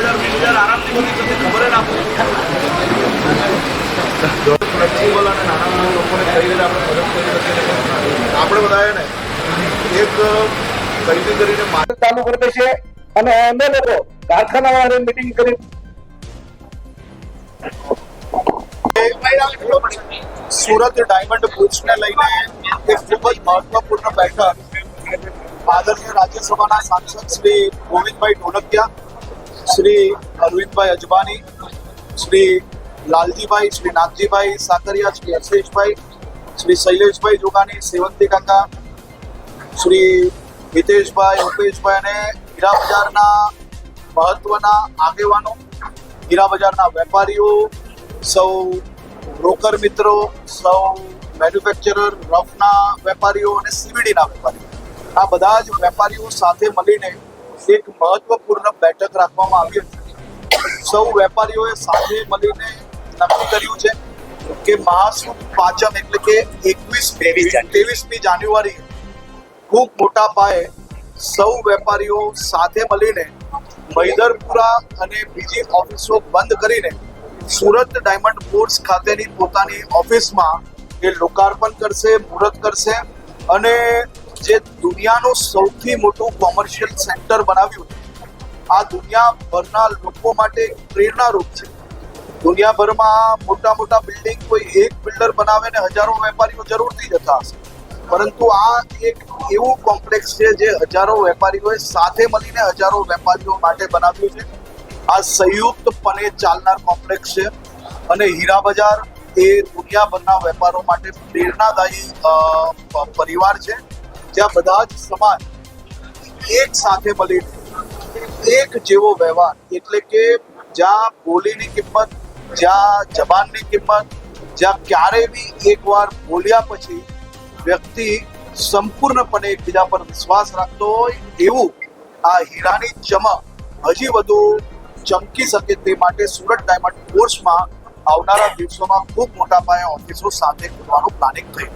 હજાર વીસ હજાર આરામથી બધી તમને ખબર જ ના પડે ફ્લેક્સિબલ અને નાના નાના લોકોને કઈ રીતે આપણે મદદ કરી શકીએ આપણે બધાએ ને એક કઈ કરીને માર્ગ ચાલુ કરી દેશે અને અમે લોકો કારખાના વાળાની મિટિંગ કરી સુરત ડાયમંડ બુટ્સને લઈને એક ખૂબ જ મહત્વપૂર્ણ બેઠક. આદરણીય રાજ્યસભાના સાંસદ શ્રી ગોવિંદભાઈ ઢોલકિયા શ્રી અરવિંદભાઈ અજબાની શ્રી લાલજીભાઈ, શ્રી નાગજીભાઈ સાકરિયા, શ્રી હર્ષેશભાઈ, શ્રી શૈલેષભાઈ જોગાની સેવંતી કાકા, શ્રી હિતેશભાઈ, ઉપેશભાઈ અને હીરા બજારના મહત્વના આગેવાનો હીરા બજારના વેપારીઓ, સૌ બ્રોકર મિત્રો, સૌ મેન્યુફેક્ચરર, રફના વેપારીઓ અને સીવીડીના વેપારીઓ. આ બધા જ વેપારીઓ સાથે મળીને એક મહત્વપૂર્ણ બેઠક રાખવામાં આવી હતી. સૌ વેપારીઓએ સાથે મળીને નક્કી કર્યું છે કે મહાસુદ પાંચમ એટલે કે એકવીસ ત્રેવીસમી જાન્યુઆરી ખૂબ મોટા પાયે સૌ વેપારીઓ સાથે મળીને મૈદરપુરા અને બીજી ઓફિસો બંધ કરીને સુરત ડાયમંડ બોર્ડ્સ ખાતેની પોતાની ઓફિસમાં એ લોકાર્પણ કરશે મુહૂર્ત કરશે અને જે દુનિયાનું સૌથી મોટું કોમર્શિયલ સેન્ટર બનાવ્યું આ દુનિયાભરના લોકો માટે પ્રેરણારૂપ છે. દુનિયાભરમાં મોટા મોટા બિલ્ડિંગ કોઈ એક બિલ્ડર બનાવે ને હજારો વેપારીઓ જરૂરથી જતા હશે. પરંતુ આ એક એવું કોમ્પ્લેક્સ છે જે હજારો વેપારીઓએ સાથે મળીને હજારો વેપારીઓ માટે બનાવ્યું છે. આ સંયુક્તપણે ચાલનાર કોમ્પ્લેક્સ છે અને હીરા બજાર એ દુનિયાભરના વેપારો માટે પ્રેરણાદાયી પરિવાર છે. જ્યાં બધા જ સમાજ એક સાથે મળીને એક જેવો વ્યવહાર. એટલે કે જ્યાં બોલીની કિંમત, જ્યાં જબાનની કિંમત, જ્યાં ક્યારે બી એકવાર બોલ્યા પછી વ્યક્તિ સંપૂર્ણપણે એકબીજા પર વિશ્વાસ રાખતો હોય એવું આ હીરાની ચમક હજી વધુ ચમકી શકે તે માટે સુરત ડાયમંડ કોર્સમાં આવનારા દિવસોમાં ખૂબ મોટા પાયે ઓફિસો સાથે ખોલવાનું પ્લાનિંગ છે